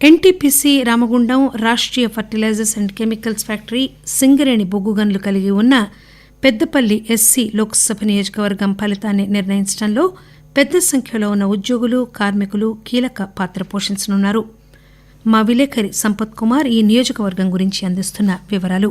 NTPC Ramagundam Rashtriya fertilizers and chemicals factory Singareni బొగ్గు గనులు కలిగి ఉన్న పెద్దపల్లి ఎస్సీ లోక్సభ నియోజకవర్గం ఫలితాన్ని నిర్ణయించడంలో పెద్ద సంఖ్యలో ఉన్న ఉద్యోగులు కార్మికులు కీలక పాత్ర పోషించనున్నారు. మా విలేకరి సంపత్ కుమార్ ఈ నియోజకవర్గం గురించి అందిస్తున్న వివరాలు.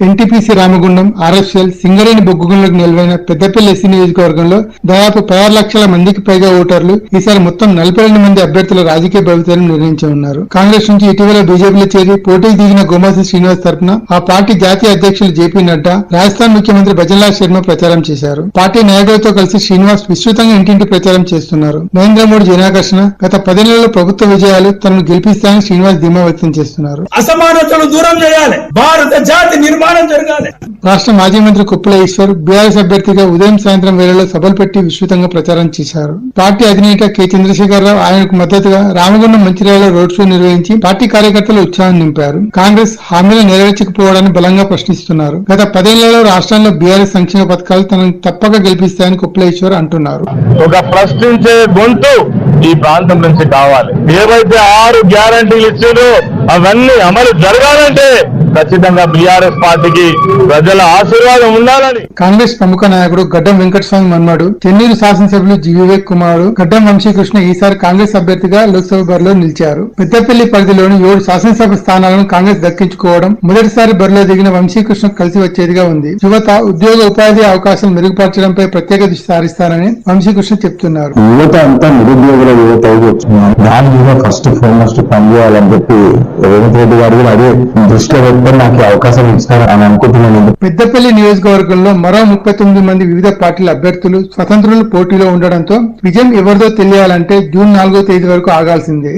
ఎన్టీపీసీ రామగుండం ఆర్ఎస్ఎల్ సింగరేణి బొగ్గుగుండ్లకు నిలవైన పెద్దపల్లి ఎస్సీ నియోజకవర్గంలో దాదాపు పదహారు లక్షల మందికి పైగా ఓటర్లు ఈసారి మొత్తం నలభై రెండు మంది అభ్యర్థుల రాజకీయ భవితలను నిర్ణయించి ఉన్నారు. కాంగ్రెస్ నుంచి ఇటీవల బీజేపీలో చేరి పోటీకి దిగిన గోమాసి శ్రీనివాస్ తరపున ఆ పార్టీ జాతీయ అధ్యక్షులు జేపీ నడ్డా రాజస్థాన్ ముఖ్యమంత్రి భజన్లాల్ శర్మ ప్రచారం చేశారు. పార్టీ నాయకులతో కలిసి శ్రీనివాస్ విస్తృతంగా ఇంటింటి ప్రచారం చేస్తున్నారు. నరేంద్ర మోడీ జనాకర్షణ గత పదేళ్ళలో ప్రభుత్వ విజయాలు తనను గెలిపిస్తాయని శ్రీనివాస్ ధీమా వ్యక్తం చేస్తున్నారు. అసమానతలు దూరం చేయాలి. భారత జాతి నిర్మాణం జరగాలి. రాష్ట్ర మాజీ మంత్రి కుప్పల ఈశ్వర్ బీఆర్ఎస్ అభ్యర్థిగా ఉదయం సాయంత్రం వేళలో సభలు పెట్టి విస్తృతంగా ప్రచారం చేశారు. పార్టీ అధినేత కె. చంద్రశేఖరరావు ఆయనకు మద్దతుగా రామగుండం మంచిర్యాలలో రోడ్ షో నిర్వహించి పార్టీ కార్యకర్తలు ఉత్సాహం నింపారు. కాంగ్రెస్ హామీలు నెరవేర్చకపోవడాన్ని బలంగా ప్రశ్నిస్తున్నారు. గత పదేళ్ళలో రాష్ట్రంలో బీఆర్ఎస్ సంక్షేమ పథకాలు తనను తప్పక గెలిపిస్తాయని కుప్పల ఈశ్వర్ అంటున్నారు. ఒక ప్రశ్నించే గొంతు ఈ ప్రాంతం నుంచి కావాలి. ఏవైతే ఆరు గ్యారంటీలు ఇచ్చారో అవన్నీ అమలు జరగాలంటే ఖచ్చితంగా బీఆర్ఎస్ పార్టీకి ప్రజల ఆశీర్వాదం ఉండాలని. కాంగ్రెస్ ప్రముఖ నాయకుడు గడ్డం వెంకటస్వామి మన్మడు చెన్నూరు శాసనసభ్యులు జి వివేక్ కుమార్ గడ్డం వంశీకృష్ణ ఈసారి కాంగ్రెస్ అభ్యర్థిగా లోక్సభ బరిలో నిలిచారు. పెద్దపల్లి పరిధిలోని ఏడు శాసనసభ స్థానాలను కాంగ్రెస్ దక్కించుకోవడం మొదటిసారి బరిలో దిగిన వంశీకృష్ణ కలిసి వచ్చేదిగా ఉంది. యువత ఉద్యోగ ఉపాధి అవకాశం మెరుగుపరచడంపై ప్రత్యేక దృష్టి సారిస్తారని వంశీకృష్ణ చెప్తున్నారు. యువత అంతా నిరుద్యోగుల యువత దాని మీద ఫస్ట్ ఫోర్మోస్ట్ పనిచేయాలని చెప్పి రేవంత్ రెడ్డి గారు అదే దృష్టిలో పెట్టుకొని నాకు అవకాశం ఇస్తారని అనుకుంటున్నాను. పెద్దపల్లి నియోజకవర్గంలో మరో ముప్పై తొమ్మిది మంది వివిధ పార్టీల అభ్యర్థులు స్వతంత్రులు పోటీలో ఉండడంతో విజయం ఎవరిదో తెలియాలంటే జూన్ నాలుగో తేదీ వరకు ఆగాల్సిందే.